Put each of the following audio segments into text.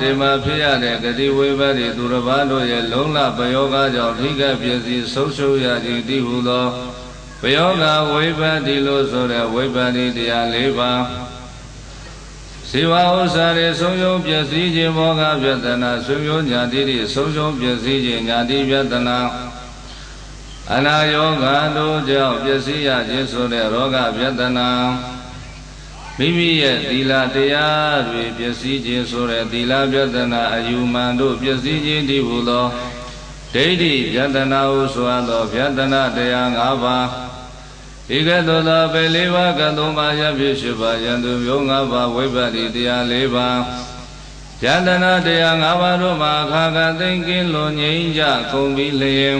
ဒီမှာဖြစ်ရတဲ့ဂတိဝိပတိသူတစ်ပါးတို့ရဲ့လုံလပယောဂကြောင့်ဓိကပစ္စည်းဆုံးရှုံးရခြင်းတည်ဟုသောပယောဂဝိပတိလို့ဆိုတဲ့ဝိပတိတရား၄ပါးဇေဝဥစ္စာတွေဆုံးရှုံးပစ္စည်းခြင်းမောဂပြဒနာဆွေမျိုးညာတိတွေဆုံးရှုံးပစ္စည်းခြင်းညာတိပြဒနာအနာယောဂတို့ကြောင့်ပစ္စည်းရခြင်းဆိုတဲ့ရောဂပြဒနာ မိမိရဲ့သီလတရားတွေပျက်စီးခြင်းဆိုတဲ့သီလပြဒနာအယူမှန်တို့ပျက်စီးခြင်းတည်ဟူသောဒိဋ္ဌိပြဒနာဟုဆိုအပ်သောပြဒနာတရား၅ပါးဒီကဲ့သို့သောပေလေးပါးကသုံးပါးရဖြစ်ရှိပါယံသူမျိုး၅ပါးဝိပ္ပတိတရား၄ပါးယတနာတရား၅ပါးတို့မှာအခါခါသိမ့်ကင်းလွန်ငြိမ်းကြကုန်ပြီလျင်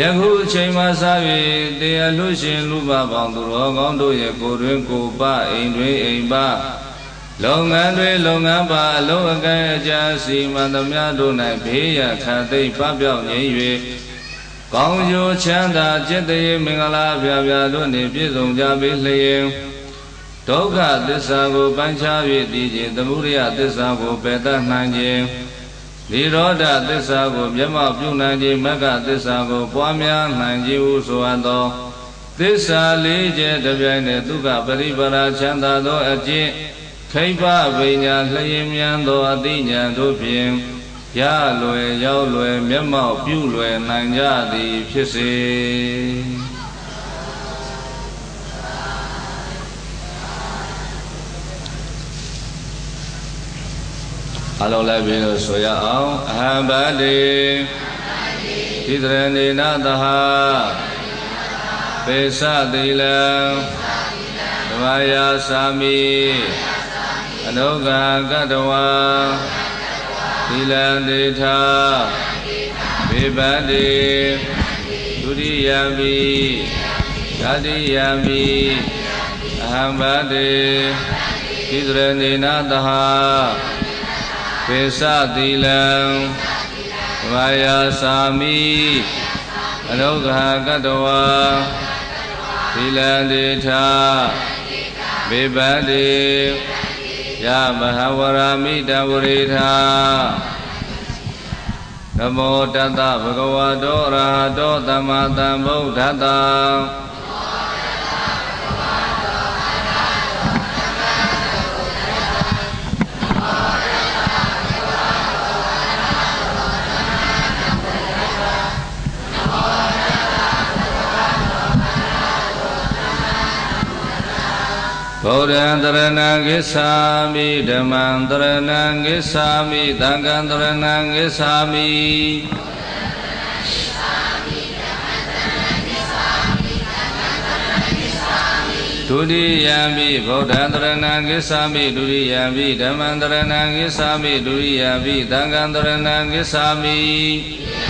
ယခုအချိန်မှစ၍တရားလူရှင်လူပပေါင်းသူတော်ကောင်းတို့ရဲ့ကိုယ်တွင်ကိုယ်ပအိမ်တွင်အိမ်ပလုပ်ငန်းတွေလုပ်ငန်းပါအလုံးအကဲအကြစီမံသမျှတို့၌ဘေးရခတ်သိမ့်ပပျောက်ငြိမ်း၍ကောင်းကျိုးချမ်းသာจิตတရေမင်္ဂလာပြပြတို့နှင့်ပြည့်စုံကြပေလျင်ဒုက္ခသစ္စာကိုပိုင်းခြား၍သိခြင်းသမုဒယသစ္စာကိုပယ်တတ်နိုင်ခြင်း နိရောဓသစ္စာကိုမျက်မှောက်ပြုနိုင်ခြင်းမဂ္ဂသစ္စာကိုပွားများနိုင်ခြင်းဟုဆိုအပ်သောသစ္စာလေးချက်တစ်ပြိုင်တည်းဒုက္ခပရိပရာချမ်းသာသောအကျင့်ခိဗ္ဗဗိညာလျင်မြန်သောအသိဉာဏ်တို့ဖြင့်ရလွယ်ရောက်လွယ်မျက်မှောက်ပြုလွယ်နိုင်ကြသည်ဖြစ်စေ အလုံးလိုက်ပြီးလို့ဆိုရအောင်အဟံဗတ္တိဣသရဏေနသဟပေသတိလံဓမ္မယာသာမိအနုဂါကတဝါသီလံဒေထာဘေပတ္တိဒုတိယံပိဓာတိယံပိအဟံဗတ္တိဣသရဏေနသဟ ပေသတိလံဝါယာသာမိအနုဂါကတဝါသီလံဒေထာဘေပတ္တိယမဟာဝရမိတဝရိထာနမောတတဗုဒ္ဓဝါတောအရဟတောသမ္မာသမ္ဗုဒ္ဓတ္တ ဗုဒ္ဓံတရဏံဂစ္ဆာမိဓမ္မံတရဏံဂစ္ဆာမိသံဃံတရဏံဂစ္ဆာမိဒုတိယံပိဗုဒ္ဓံတရဏံဂစ္ဆာမိဒုတိယံပိဓမ္မံတရဏံဂစ္ဆာမိဒုတိယံပိသံဃံတရဏံဂစ္ဆာမိတ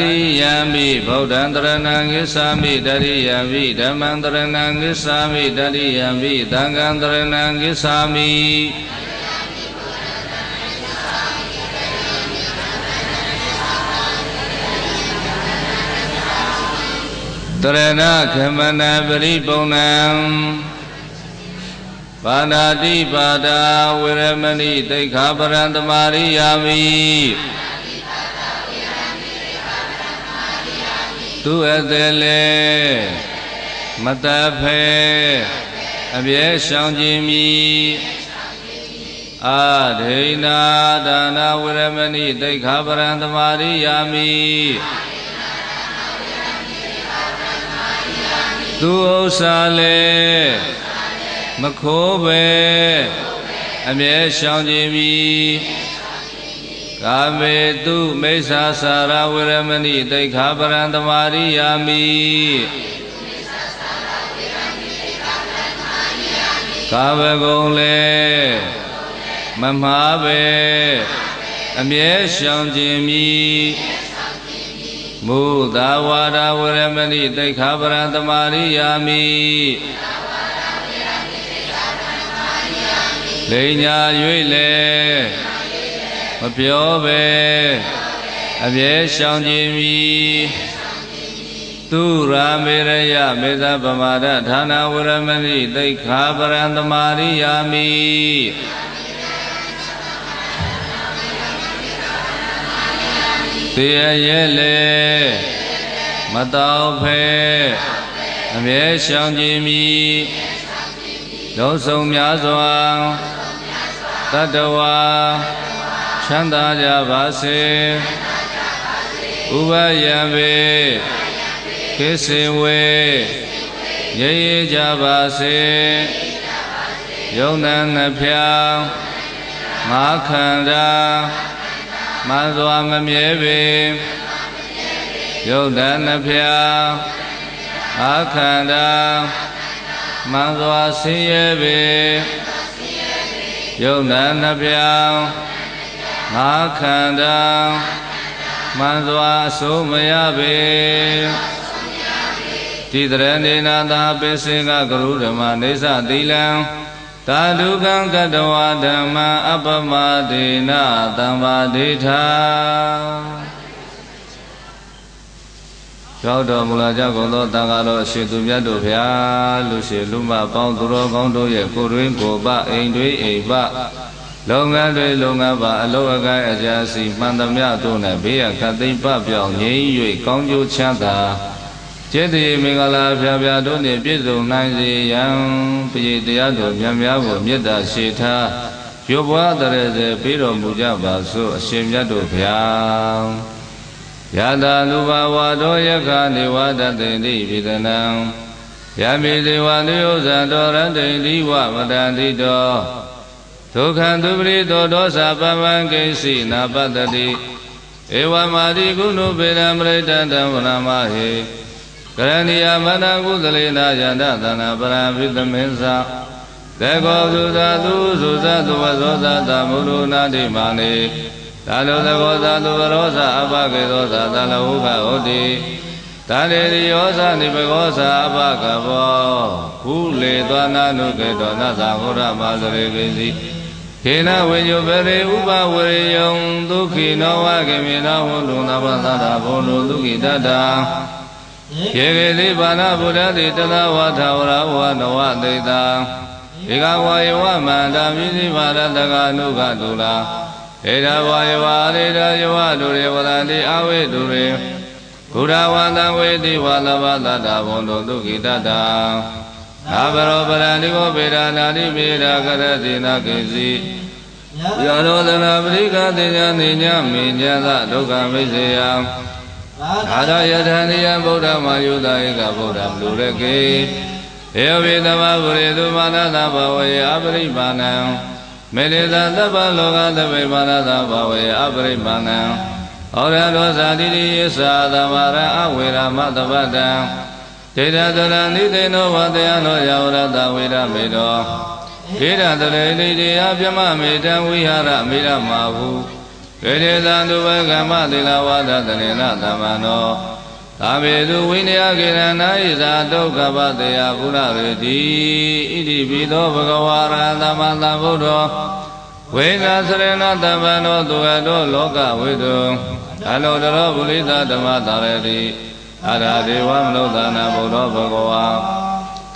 တိယံပိဗုဒ္ဓံတရဏံဂစ္ဆာမိတတိယံပိဓမ္မံတရဏံဂစ္ဆာမိတတိယံပိသံဃံတရဏံဂစ္ဆာမိတရဏခမနာပရိပုံဏံပါဏာတိပါဒာဝေရမဏိတိခာပရံတမာရိယာမိ သူအသက်လေမတတ်ဖဲအပြဲရှောင်ခြင်းမီအာဒိနာဒါနာဝရမဏိတိခါပရံသမာရိယာမိသူဥစ္စာလေမခိုးပဲအမြဲရှောင်ခြင်းမီ ကာမေတုမိစ္ဆာစာရဝရမဏိတိခါပရံသမာရိယာမိကာဘကုံလေမမှားပဲအမြဲရှောင်ခြင်းမီမုသာဝါဒဝရမဏိတိခါပရံသမာရိယာမိလိညာ၍လေမ ပြောပဲအမြဲရှောင်ခြင်းမီသူရာမေရယမေသဗမာဒဌာနဝရမဏိတိခါပရံသမာရိယာမိသေရဲလေမတော်ဖဲအမြဲရှောင်ခြင်းမီလုံးစုံများစွာတတဝါ ချမ်းသာကြပါစေဥပယံပေကိစေဝေရေရေကြပါစေယုံနံနှဖျားငါခန္ဓာမန်စွာမမြဲပေယုတ်တနှဖျားအခန္ဓာမန်စွာဆင်းရဲပေယုတ်တနှဖျား ငါခန္ဓာမန်စွာအစိုးမရပေတိတရဏေနာသာပိစေကကရုဓမ္မနေသသီလံသာဓုကံကတဝါဓမ္မအပမဒေနသံပါဒိဋ္ဌာကြောက်တော်မူလာကြကုန်သောတန်ခါတော်အရှင်သူမြတ်တို့ဖျားလူရှိလူမပေါင်းသူတော်ကောင်းတို့ရဲ့ကိုယ်တွင်ကိုယ်ပအိမ်တွေအိမ်ပ လုပ်ငန်းတွေလုပ်ငန်းပါအလောအကိုင်းအကြစီမှန်သမျှတို့နဲ့ဘေးရခတ်သိမ့်ပပြောင်းငြိမ်း၍ကောင်းကျိုးချမ်းသာကျေတည်မင်္ဂလာဖျားဖျားတို့နှင့်ပြည့်စုံနိုင်စေရန်ပရိတရားတော်မြတ်များကိုမေတ္တာရှိထားရွဘွားတရစေပေးတော်မူကြပါစို့အရှင်မြတ်တို့ဗျာယတာလူဘဝတော်ယက္ခနေဝတတေတိပိဒနံယမိဒေဝနိယောဇံတော်ရတေတိဝမတန္တိတော ဒုက္ခံသူပရိတောဒောသပမံကိစီနာပတ္တိဧဝမာတိကုဏုပေရမရိတံတံဝရမဟေကရဏီယမနကုသလေနာယန္တသနာပရံပိသမင်းစာတေကောသုသာသူသုသသုဝဇောသသမုလုနာတိမာနေသာလုသကောသာသူဝရောသအဘကေသောသာသလဟုကဟုတ်တိသာလေရိယောသနိပကောသာအဘကဘောခုလေသောနာနုကေတောနသဟောရမသရေကိစီ ခေနဝိညုပရိဥပဝရိယံဒုက္ခိနောဝကေမေနဟောတုသဗ္ဗသတ္တဘောလုဒုက္ခိတတ္တယေကေတိပါဏဗုဒ္ဓတိတလဝါထဝရဝနဝတေတာဧကဝါယဝမန္တမိသိပါရတကနုကတုလာဧဒဝါယဝရေဒယဝဒုရေဝရတိအဝိဒုရေဘုရားဝန္တဝေတိဝါလဘသတ္တဘုံတုဒုက္ခိတတ အာဘရောပရဏိဝပေဒနာတိပေဒကရတိနာကိစီယောရောသနာပရိကတိညာနိညာမိညာသဒုက္ခမိစေယအာရယထန္တိယဗုဒ္ဓမာယုတဧကဗုဒ္ဓမလူရကေဧဝိသမဗုရေသူမာနသဘဝေအပရိမာဏံမေလေသသဗ္ဗလောကသဗ္ဗေမာနသဘဝေအပရိမာဏံဩရတောဇာတိတိယသသမရအဝေရမတပတံ ဒေတတရဏိသေနောဝတယနောယဝရတဝေရမေတောဒေတတရေတိတေယပြမမေတံဝိဟာရမေရမာဟုကေတေသံသူဘကမ္မသီလဝါဒတရေနသမန္နောသာမေသူဝိနည်းကေရဏာဣဇာဒုက္ခပတယဘုရရေတိဣတိပိသောဘဂဝါရသမန္တဗုဒ္ဓောဝိသစရဏတပ္ပနောသူဟတောလောကဝိတုအလောတရောပုရိသဓမ္မတာရတိ အရာဒေဝမနုဿာနာဘုဒ္ဓဘဂဝါ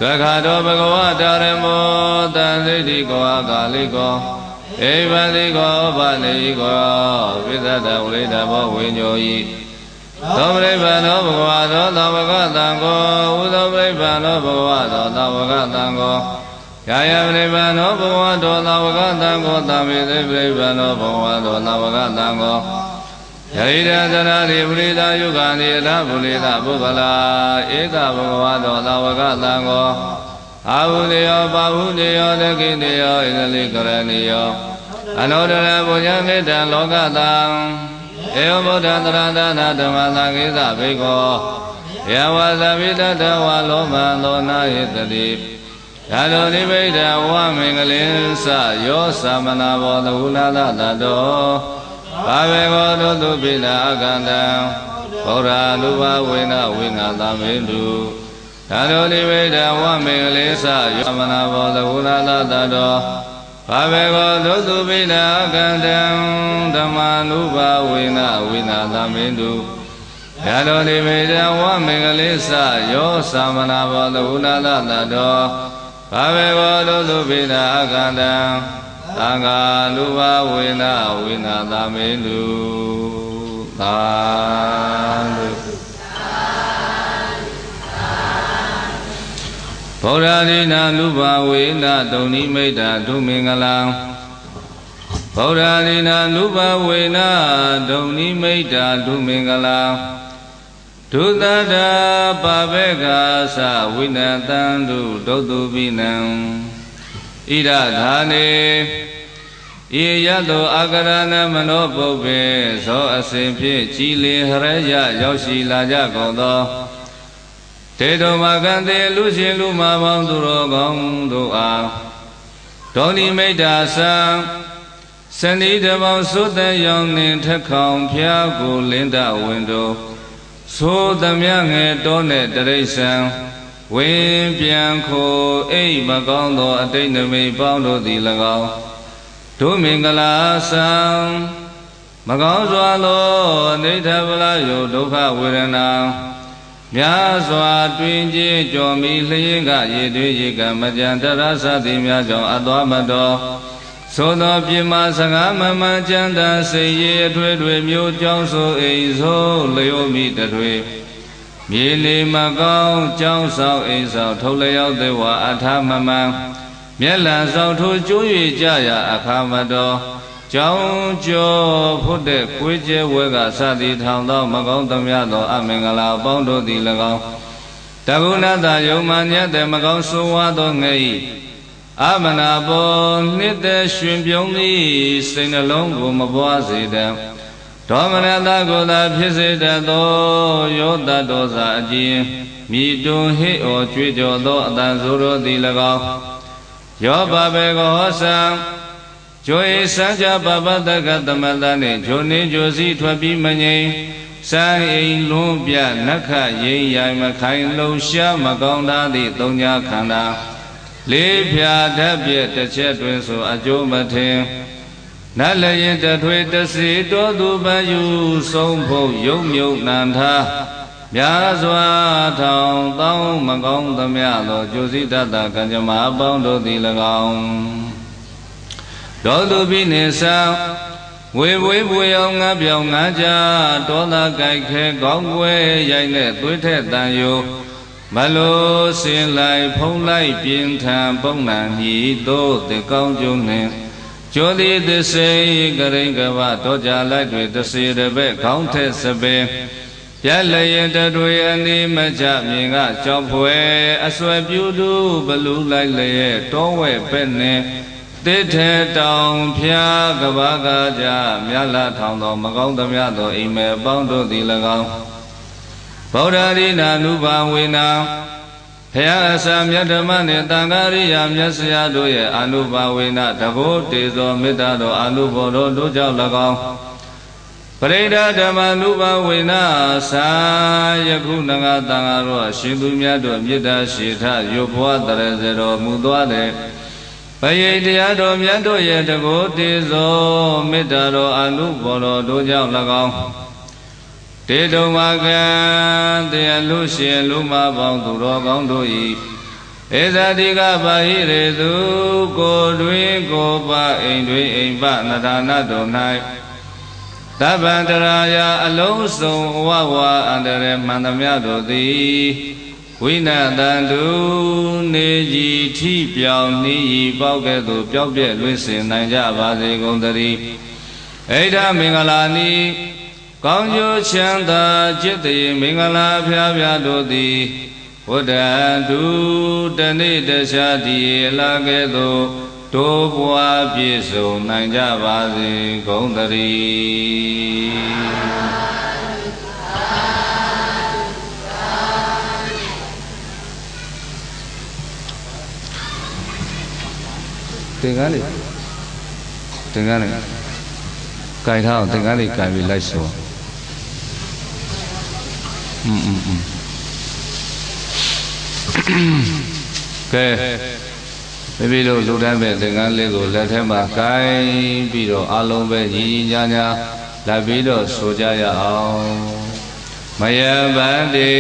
တခါတော်ဘဂဝါတာရမောတန်သိတိကောအကာလိကောဧဝတိကောဗနေကောဝိသတဝိဒဘောဝိညောဤသောပရိပန္နောဘဂဝါသောသဗ္ဗကတံကိုဥသောပရိပန္နောဘဂဝါသောသဗ္ဗကတံကိုယာယပရိပန္နောဘဂဝါသောသဗ္ဗကတံကိုသံမေသိပရိပန္နောဘဂဝါသောသဗ္ဗကတံကို ယိဒသနာတိပရိဒါယုဂာနိရထဗုလိသပုဂ္ဂလာဧကဘဂဝါသောသဗ္ဗကတံကိုအာဟုလေယောပါဟုလေယောတကိတေယောဣန္ဒလိကရဏီယောအနောဒရဘုညမေတ္တလောကတံဧဝဗုဒ္ဓံတရဏနာဓမ္မသံကိသဘိကောယဝသဗိတတဝါလောမံသောနာဟိတတိယာလောနိဗ္ဗိဒဝမင်္ဂလင်္စယောသမနာဘောသဝုလာသတတော ဘာဝေကောတုတုပိနာအကန္တံဘောရာလူဘဝေနဝိငါသမေတုယာလောနိဗ္ဗိဒဝမင်္ဂလင်္စယောသမနာဘောသဝုလာသတတောဘာဝေကောသုတုပိနာကံတံဓမ္မာနုဘာဝေနဝိနာသမင်တုယတောတိမေတဝမင်္ဂလိသယောသမနာဘောသုနာလတတောဘာဝေကောသုတုပိနာကံတံ သံဃာနုဘာဝေနဝိနာသမင်တုသာဗုဒ္ဓရိနာနုဘာဝေနတုန်နိမိတ်တာဒုမင်္ဂလာဗုဒ္ဓရိနာနုဘာဝေနတုန်နိမိတ်တာဒုမင်္ဂလာဒုသတ္တပါဘေကသဝိနတံဒုဒုတုပိနံ ဣရဓာနေဤရတောအာကရဏမနောပုပ္ပေဇောအစဉ်ဖြင့်ကြည်လင်ဟရယရောက်ရှိလာကြကုန်သောတေတုမကံတေလူရှင်လူမပေါင်းသူတော်ကောင်းတို့အားဒေါဏိမိတ်တာသံစဏိတပေါင်းသုတယောင်နှင်ထခေါင်ဖျားကိုလင်းတဝင်တို့သိုးသမျှငယ်တောနဲ့တရိษံ ဝင်းပြန်ခိုအိမ်မကောင်းသောအတိတ်နမိတ်ပေါင်းတို့သည်၎င်းဒုမင်္ဂလာသံမကောင်းစွာသောအိဋ္ဌဗလာယုဒုက္ခဝေဒနာများစွာတွင်ကြီးကြော်မီလျင်ကရေတွေးရေကမကြံတရသသည်များကြောင့်အသွားမတော်သို့သောပြမစကားမမှန်ကြံတစိတ်ရည်အထွေထွေမျိုးကြောင်းဆိုအိမ်ဆိုလျောမိတထွေ မြေလီမကောင်းကြောင်းဆောင်အိမ်ဆောင်ထုတ်လျောက်သေးဝါအထာမမှန်မျက်လံဆောင်ထိုးကျွ၍ကြရအခါမတော်ကြောင်းကျော်ဖို့တဲ့ကိုယ်ကျဲဝဲကစသည်ထောင်သောမကောင်းသမျှသောအမင်္ဂလာအပေါင်းတို့သည်၎င်းတကုဏတယုံမှညက်တဲ့မကောင်းဆိုးဝါးသောငဲ့ဤအမနာပေါ်နှစ်သက်ရှင်ပြုံးသည်စိတ်နှလုံးကိုမပွားစေတတ် ဒေါမနတကိုသာဖြစ်စေတတ်သောယောတတောစာအကျဉ်မိတွန်ဟိဩကြွေးကြော်သောအတန်ဆိုတော်သည်၎င်းယောဘဘေကောဟောသံဂျိုဧစံကြပပတကသမတနှင့်ဂျိုနေဂျိုစီထွက်ပြီးမငိမ့်စံအိမ်လွန်ပြနက္ခရိမ့်ရိုင်မခိုင်လုံရှားမကောင်းသားသည့်သုံးညာခန္ဓာလေးဖြာဓာတ်ပြည့်တစ်ချက်တွင်ဆိုအကျိုးမထင် နတ်လည်းရင်တထွေတစီတော်သူပယူဆုံးဖို့ယုံမြုပ်နန္ထာများစွာထောင်တောင်းမကောင်းသမျှသောကျိုးစိတ္တကံကြမ္မာအပေါင်းတို့သည်၎င်းဒေါတုပိနေသံဝေဝေပွေအောင်ငါပြောင်းငါကြဒေါသကြိုက်ခဲကောင်းွယ်ရိုက်နဲ့သွေးထက်တန်ယိုမလို့စင်လိုက်ဖုံးလိုက်ပြင်းထန်ပုံနာညီတို့တေကောင်းကျုံနှင့် ကျိုသည်သစေကရိန်ကဗတောကြလိုက်တွေတစေတပည့်ခေါင်းထက်စပင်ပြက်လျင်တတွေအနိမချမြင်ကကြောက်ဖွယ်အစွဲပြူတူဘလူလိုက်လျက်တောဝဲပဲ့နဲ့တိထေတောင်ဖျားကဘာကကြမြတ်လာထောင်သောမကောင်းသမျှသောအိမ်မဲပေါင်းတို့သည်၎င်းဗုဒ္ဓရိနာနုဘာဝေနာ ဖျားအစာမြတ်ဓမ္မနှင့်တန်ဃာရိယာမြတ်ဆရာတို့ရဲ့အနုဘာဝေနာတဘောတေဇောမေတ္တာတော်အနုဘောတော်တို့ကြောင့်၎င်းပရိဒဓမ္မနုဘာဝေနာသာယခုနဂတန်ဃာတော်ရှင်သူမြတ်တို့မေတ္တာရှိထရုပ်ဘဝတရဇေတော်မူသွားတဲ့ပရိတရားတော်မြတ်တို့ရဲ့တကိုးတေဇောမေတ္တာတော်အနုဘော်တော်တို့ကြောင့်၎င်း တေတုံမကံတရားလူရှင်လူမပေါင်းသူတော်ကောင်းတို့၏ဧဇာတိကပါဟိရေသူကိုတွင်ကိုပအိမ်တွင်အိမ်ပနဒါနတော်၌တဗ္ဗန္တရာယအလုံးစုံဝဝအန္တရမှန်သမျှတို့သည်ဝိနတန္တုနေကြီးထိပြောင်နှီးဤပေါက်ကဲ့သို့ပျောက်ပြက်လွင့်စင်နိုင်ကြပါစေကုန်သတည်းဣဒ္ဓမင်္ဂလာနိ ကောင်းကျိုးချမ်းသာจิตတိမင်္ဂလာဖျားဖျားတို့သည်ဝတ္တတုတနေ့တခြားတည်လာကဲ့သို့တိုးပွားပြည့်စုံနိုင်ကြပါစေကုန်သတည်းသင်္ကန်းလေးသင်္ကန်းလေးကြိုင်ထားအောင်သင်္ကန်းလေးကြိုင်ပြီးလိုက်ဆို อืมอืมอืมကဲမိမိတို့လူတန်းမဲ့သင်္ကန်းလေးကိုလက်ထဲမှာကိုင်းပြီးတော့အလုံးပဲညီညီညာညာလက်ပြီးတော့ဆိုကြရအောင်မယဗန္တိ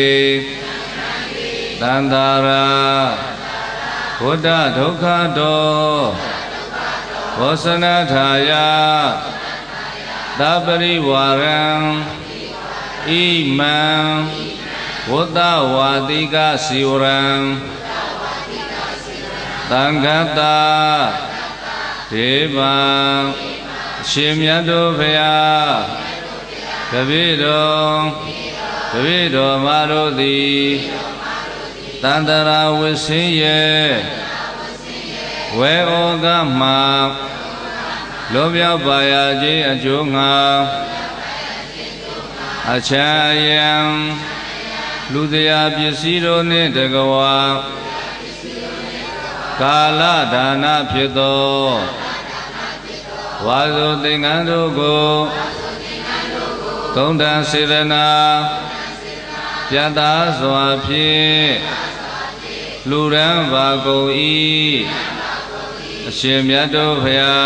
တန္တာရာဘုဒ္ဓဒုက္ခတောဘောဇနထာယသပရိဝါရံ ဣမံဝတ္တဝါတိကစီဝရံသံဃတာဒေဝံရှင်မြတ်တို့ဖရာတပည့်တော်တပည့်တော်မတို့သည်တန္တရာဝဆင်းရဲ့ဝေဩကမှာလောပြောက်ပါရခြင်းအကျိုးငါ အချာယံလူတရားပစ္စည်းတို့နှင့်တကဝါကာလဒါနဖြစ်သောဝါစုသင်္ကန်းတို့ကိုသုံးတန်စေရနာပြတ်သားစွာဖြင့်လူရန်ပါကုန်၏အရှင်မြတ်တို့ဖရာ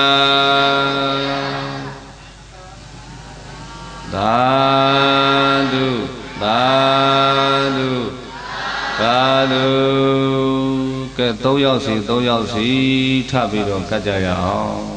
သာဓုသာဓုသာဓုကဲ၃ယောက်စီ၃ယောက်စီထပ်ပြီးတော့ကတ်ကြရအောင်